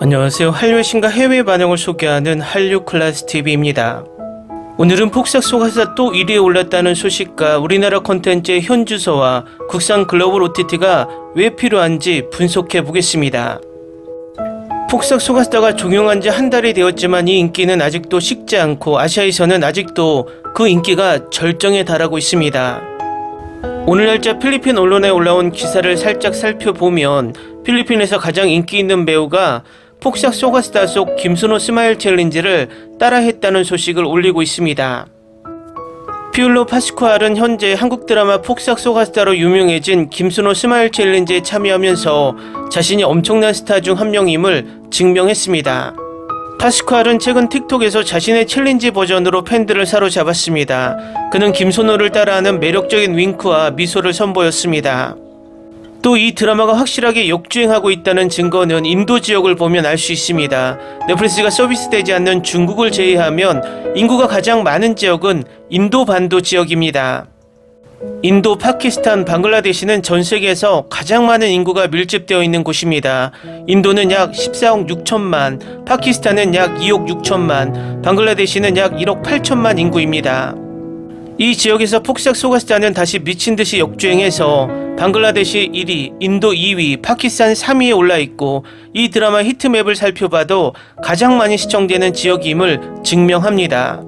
안녕하세요. 한류의 신과 해외 반응을 소개하는 한류 클래스 TV입니다. 오늘은 폭삭 속아서 또 1위에 올랐다는 소식과 우리나라 콘텐츠의 현 주소와 국산 글로벌 OTT가 왜 필요한지 분석해 보겠습니다. 폭삭 속았다가 종영한 지 한 달이 되었지만 이 인기는 아직도 식지 않고 아시아에서는 아직도 그 인기가 절정에 달하고 있습니다. 오늘 날짜 필리핀 언론에 올라온 기사를 살짝 살펴보면 필리핀에서 가장 인기 있는 배우가 폭삭 소가스타 속 김순호 스마일 챌린지를 따라했다는 소식을 올리고 있습니다. 피울로 파스쿠알은 현재 한국 드라마 폭삭 소가스타로 유명해진 김순호 스마일 챌린지에 참여하면서 자신이 엄청난 스타 중 한 명임을 증명했습니다. 파스쿠알은 최근 틱톡에서 자신의 챌린지 버전으로 팬들을 사로잡았습니다. 그는 김순호를 따라하는 매력적인 윙크와 미소를 선보였습니다. 또 이 드라마가 확실하게 역주행하고 있다는 증거는 인도 지역을 보면 알 수 있습니다. 넷플릭스가 서비스되지 않는 중국을 제외하면 인구가 가장 많은 지역은 인도 반도 지역입니다. 인도, 파키스탄, 방글라데시는 전 세계에서 가장 많은 인구가 밀집되어 있는 곳입니다. 인도는 약 14억 6천만, 파키스탄은 약 2억 6천만, 방글라데시는 약 1억 8천만 인구입니다. 이 지역에서 폭삭 소가스타는 다시 미친 듯이 역주행해서 방글라데시 1위, 인도 2위, 파키스탄 3위에 올라 있고 이 드라마 히트맵을 살펴봐도 가장 많이 시청되는 지역임을 증명합니다.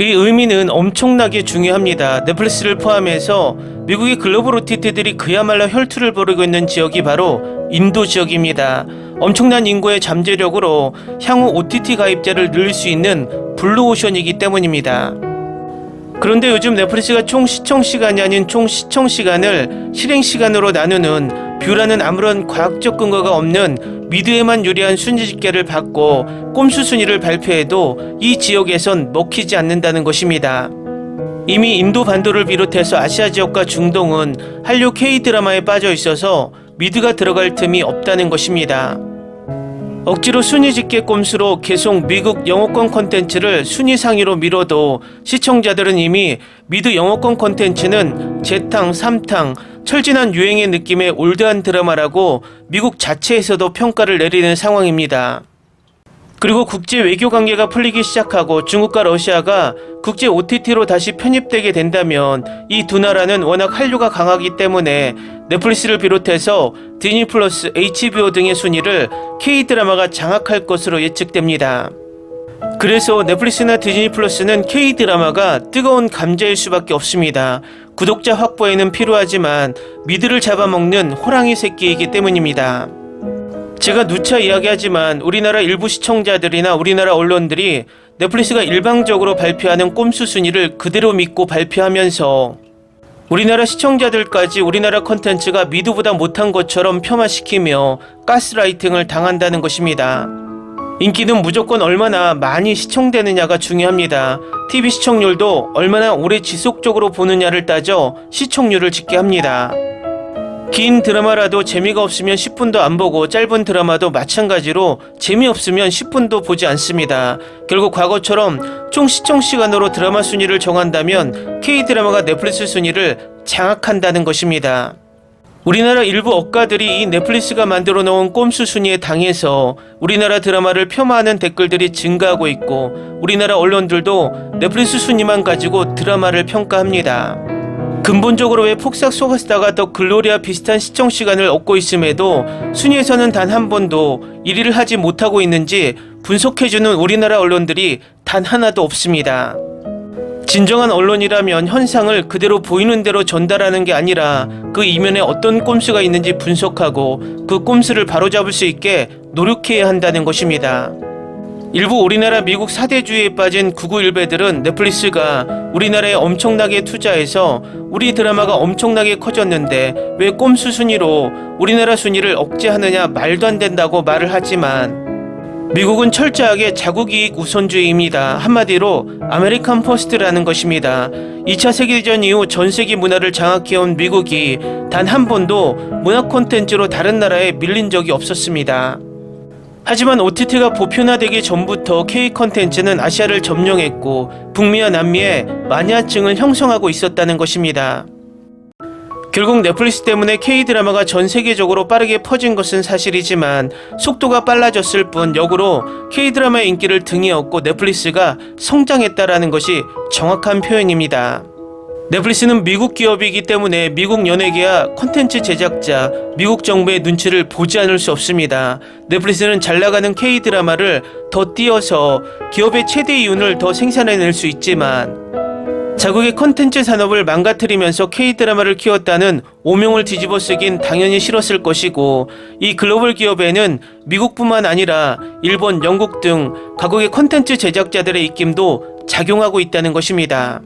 이 의미는 엄청나게 중요합니다. 넷플릭스를 포함해서 미국의 글로벌 OTT들이 그야말로 혈투를 벌이고 있는 지역이 바로 인도 지역입니다. 엄청난 인구의 잠재력으로 향후 OTT 가입자를 늘릴 수 있는 블루오션이기 때문입니다. 그런데 요즘 넷플릭스가 총 시청 시간이 아닌 총 시청 시간을 실행 시간으로 나누는 뷰라는 아무런 과학적 근거가 없는 미드에만 유리한 순위 집계를 받고 꼼수 순위를 발표해도 이 지역에선 먹히지 않는다는 것입니다. 이미 인도 반도를 비롯해서 아시아 지역과 중동은 한류 K 드라마에 빠져 있어서 미드가 들어갈 틈이 없다는 것입니다. 억지로 순위 집계 꼼수로 계속 미국 영어권 콘텐츠를 순위 상위로 밀어도 시청자들은 이미 미드 영어권 콘텐츠는 재탕, 삼탕, 철진한 유행의 느낌의 올드한 드라마라고 미국 자체에서도 평가를 내리는 상황입니다. 그리고 국제 외교 관계가 풀리기 시작하고 중국과 러시아가 국제 OTT로 다시 편입되게 된다면 이 두 나라는 워낙 한류가 강하기 때문에 넷플릭스를 비롯해서 디니 플러스, HBO 등의 순위를 K 드라마가 장악할 것으로 예측됩니다. 그래서 넷플릭스나 디즈니 플러스는 K 드라마가 뜨거운 감자일 수밖에 없습니다. 구독자 확보에는 필요하지만 미드를 잡아먹는 호랑이 새끼이기 때문입니다. 제가 누차 이야기하지만 우리나라 일부 시청자들이나 우리나라 언론들이 넷플릭스가 일방적으로 발표하는 꼼수 순위를 그대로 믿고 발표하면서 우리나라 시청자들까지 우리나라 컨텐츠가 미드보다 못한 것처럼 폄하시키며 가스라이팅을 당한다는 것입니다. 인기는 무조건 얼마나 많이 시청되느냐가 중요합니다. TV 시청률도 얼마나 오래 지속적으로 보느냐를 따져 시청률을 짓게 합니다. 긴 드라마라도 재미가 없으면 10분도 안 보고 짧은 드라마도 마찬가지로 재미없으면 10분도 보지 않습니다. 결국 과거처럼 총 시청 시간으로 드라마 순위를 정한다면 K-드라마가 넷플릭스 순위를 장악한다는 것입니다. 우리나라 일부 억가들이 이 넷플릭스가 만들어 놓은 꼼수 순위에 당해서 우리나라 드라마를 폄하하는 댓글들이 증가하고 있고 우리나라 언론들도 넷플릭스 순위만 가지고 드라마를 평가합니다. 근본적으로 왜 폭삭 소가스타가 더 글로리아 비슷한 시청 시간을 얻고 있음에도 순위에서는 단 한 번도 1위를 하지 못하고 있는지 분석해주는 우리나라 언론들이 단 하나도 없습니다. 진정한 언론이라면 현상을 그대로 보이는 대로 전달하는 게 아니라 그 이면에 어떤 꼼수가 있는지 분석하고 그 꼼수를 바로잡을 수 있게 노력해야 한다는 것입니다. 일부 우리나라 미국 사대주의에 빠진 구구일배들은 넷플릭스가 우리나라에 엄청나게 투자해서 우리 드라마가 엄청나게 커졌는데 왜 꼼수 순위로 우리나라 순위를 억제하느냐 말도 안 된다고 말을 하지만 미국은 철저하게 자국이익 우선주의입니다. 한마디로 아메리칸 포스트라는 것입니다. 2차 세계대전 이후 전 세계 문화를 장악해온 미국이 단 한 번도 문화 콘텐츠로 다른 나라에 밀린 적이 없었습니다. 하지만 OTT가 보편화되기 전부터 K 컨텐츠는 아시아를 점령했고 북미와 남미에 마니아층을 형성하고 있었다는 것입니다. 결국 넷플릭스 때문에 K-드라마가 전 세계적으로 빠르게 퍼진 것은 사실이지만 속도가 빨라졌을 뿐 역으로 K-드라마의 인기를 등에 업고 넷플릭스가 성장했다라는 것이 정확한 표현입니다. 넷플릭스는 미국 기업이기 때문에 미국 연예계와 콘텐츠 제작자, 미국 정부의 눈치를 보지 않을 수 없습니다. 넷플릭스는 잘 나가는 K-드라마를 더 띄어서 기업의 최대 이윤을 더 생산해낼 수 있지만 자국의 콘텐츠 산업을 망가뜨리면서 K-드라마를 키웠다는 오명을 뒤집어 쓰긴 당연히 싫었을 것이고 이 글로벌 기업에는 미국뿐만 아니라 일본, 영국 등 각국의 콘텐츠 제작자들의 입김도 작용하고 있다는 것입니다.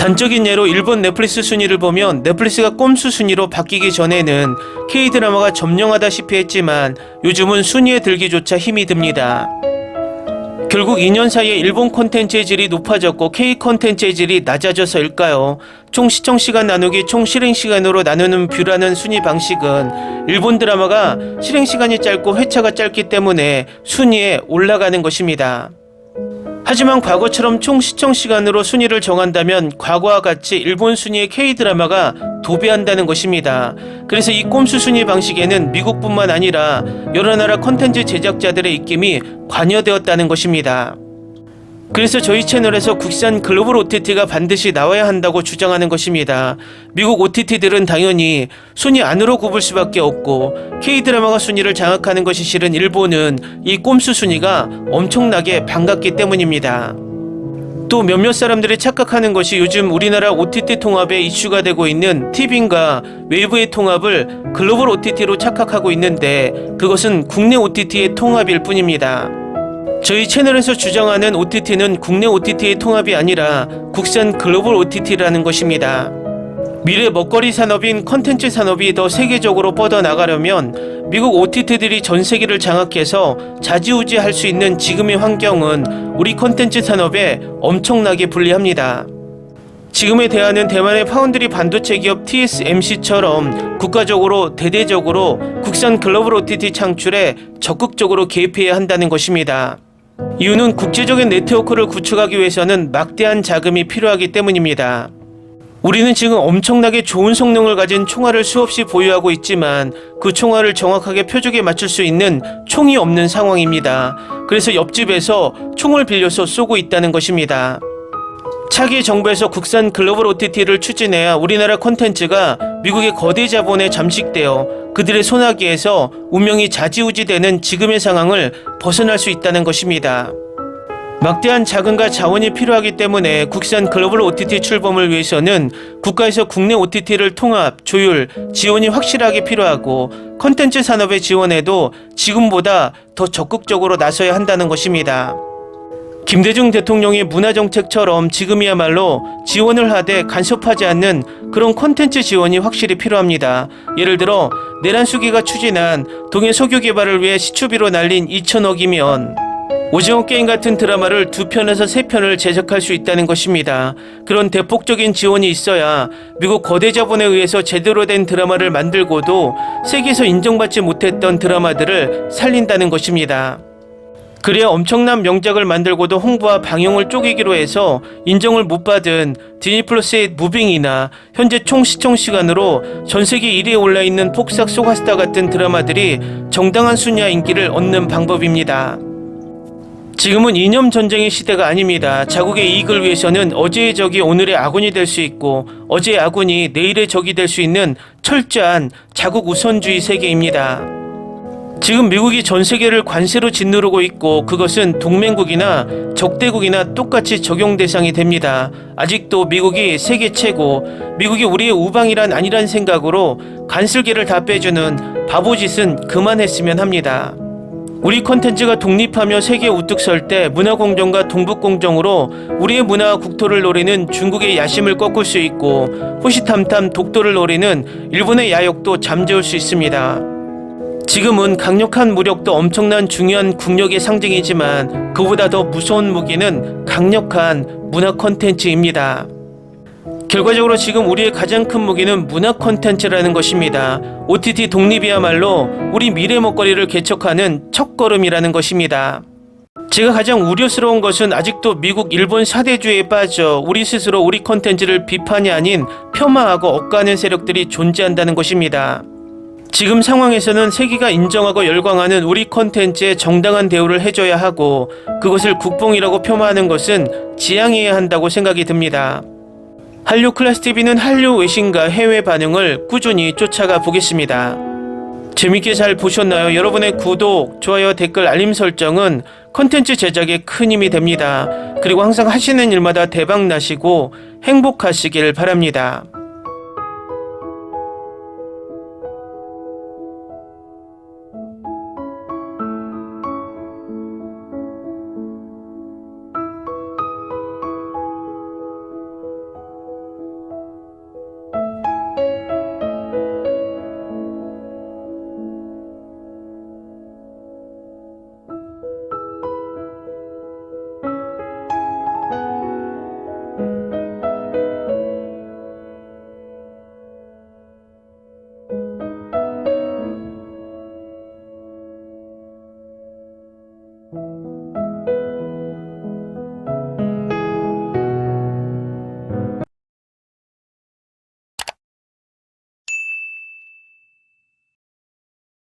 단적인 예로 일본 넷플릭스 순위를 보면 넷플릭스가 꼼수 순위로 바뀌기 전에는 K-드라마가 점령하다시피 했지만 요즘은 순위에 들기조차 힘이 듭니다. 결국 2년 사이에 일본 콘텐츠의 질이 높아졌고 K 콘텐츠의 질이 낮아져서일까요? 총 시청 시간 나누기 총 실행 시간으로 나누는 뷰라는 순위 방식은 일본 드라마가 실행 시간이 짧고 회차가 짧기 때문에 순위에 올라가는 것입니다. 하지만 과거처럼 총 시청 시간으로 순위를 정한다면 과거와 같이 일본 순위의 K-드라마가 도배한다는 것입니다. 그래서 이 꼼수 순위 방식에는 미국뿐만 아니라 여러 나라 콘텐츠 제작자들의 입김이 관여되었다는 것입니다. 그래서 저희 채널에서 국산 글로벌 OTT가 반드시 나와야 한다고 주장하는 것입니다. 미국 OTT들은 당연히 순위 안으로 굽을 수밖에 없고 K-드라마가 순위를 장악하는 것이 싫은 일본은 이 꼼수 순위가 엄청나게 반갑기 때문입니다. 또 몇몇 사람들이 착각하는 것이 요즘 우리나라 OTT 통합에 이슈가 되고 있는 티빙과 웨이브의 통합을 글로벌 OTT로 착각하고 있는데 그것은 국내 OTT의 통합일 뿐입니다. 저희 채널에서 주장하는 OTT는 국내 OTT의 통합이 아니라 국산 글로벌 OTT라는 것입니다. 미래 먹거리 산업인 컨텐츠 산업이 더 세계적으로 뻗어나가려면 미국 OTT들이 전 세계를 장악해서 자지우지 할 수 있는 지금의 환경은 우리 컨텐츠 산업에 엄청나게 불리합니다. 지금의 대안은 대만의 파운드리 반도체 기업 TSMC처럼 국가적으로 대대적으로 국산 글로벌 OTT 창출에 적극적으로 개입해야 한다는 것입니다. 이유는 국제적인 네트워크를 구축하기 위해서는 막대한 자금이 필요하기 때문입니다. 우리는 지금 엄청나게 좋은 성능을 가진 총알을 수없이 보유하고 있지만 그 총알을 정확하게 표적에 맞출 수 있는 총이 없는 상황입니다. 그래서 옆집에서 총을 빌려서 쏘고 있다는 것입니다. 차기 정부에서 국산 글로벌 OTT를 추진해야 우리나라 콘텐츠가 미국의 거대 자본에 잠식되어 그들의 손아귀에서 운명이 좌지우지되는 지금의 상황을 벗어날 수 있다는 것입니다. 막대한 자금과 자원이 필요하기 때문에 국산 글로벌 OTT 출범을 위해서는 국가에서 국내 OTT를 통합, 조율, 지원이 확실하게 필요하고 컨텐츠 산업의 지원에도 지금보다 더 적극적으로 나서야 한다는 것입니다. 김대중 대통령의 문화정책처럼 지금이야말로 지원을 하되 간섭하지 않는 그런 콘텐츠 지원이 확실히 필요합니다. 예를 들어 내란수기가 추진한 동해 석유 개발을 위해 시추비로 날린 2천억이면 오징어 게임 같은 드라마를 두 편에서 세 편을 제작할 수 있다는 것입니다. 그런 대폭적인 지원이 있어야 미국 거대 자본에 의해서 제대로 된 드라마를 만들고도 세계에서 인정받지 못했던 드라마들을 살린다는 것입니다. 그래야 엄청난 명작을 만들고도 홍보와 방영을 쪼개기로 해서 인정을 못 받은 디니플러스의 무빙이나 현재 총 시청 시간으로 전 세계 1위에 올라 있는 폭삭 소가스타 같은 드라마들이 정당한 순위와 인기를 얻는 방법입니다. 지금은 이념 전쟁의 시대가 아닙니다. 자국의 이익을 위해서는 어제의 적이 오늘의 아군이 될 수 있고 어제의 아군이 내일의 적이 될 수 있는 철저한 자국 우선주의 세계입니다. 지금 미국이 전 세계를 관세로 짓누르고 있고 그것은 동맹국이나 적대국이나 똑같이 적용 대상이 됩니다. 아직도 미국이 세계 최고, 미국이 우리의 우방이란 아니란 생각으로 간슬기를 다 빼주는 바보짓은 그만했으면 합니다. 우리 콘텐츠가 독립하며 세계에 우뚝 설 때 문화공정과 동북공정으로 우리의 문화와 국토를 노리는 중국의 야심을 꺾을 수 있고 호시탐탐 독도를 노리는 일본의 야욕도 잠재울 수 있습니다. 지금은 강력한 무력도 엄청난 중요한 국력의 상징이지만 그보다 더 무서운 무기는 강력한 문화 콘텐츠입니다. 결과적으로 지금 우리의 가장 큰 무기는 문화 콘텐츠라는 것입니다. OTT 독립이야말로 우리 미래 먹거리를 개척하는 첫걸음이라는 것입니다. 제가 가장 우려스러운 것은 아직도 미국, 일본 사대주의에 빠져 우리 스스로 우리 콘텐츠를 비판이 아닌 폄하하고 억까는 세력들이 존재한다는 것입니다. 지금 상황에서는 세계가 인정하고 열광하는 우리 콘텐츠에 정당한 대우를 해줘야 하고 그것을 국뽕이라고 폄하하는 것은 지양해야 한다고 생각이 듭니다. 한류 클래스 TV는 한류 외신과 해외 반응을 꾸준히 쫓아가 보겠습니다. 재밌게 잘 보셨나요? 여러분의 구독, 좋아요, 댓글, 알림 설정은 컨텐츠 제작에 큰 힘이 됩니다. 그리고 항상 하시는 일마다 대박 나시고 행복하시길 바랍니다.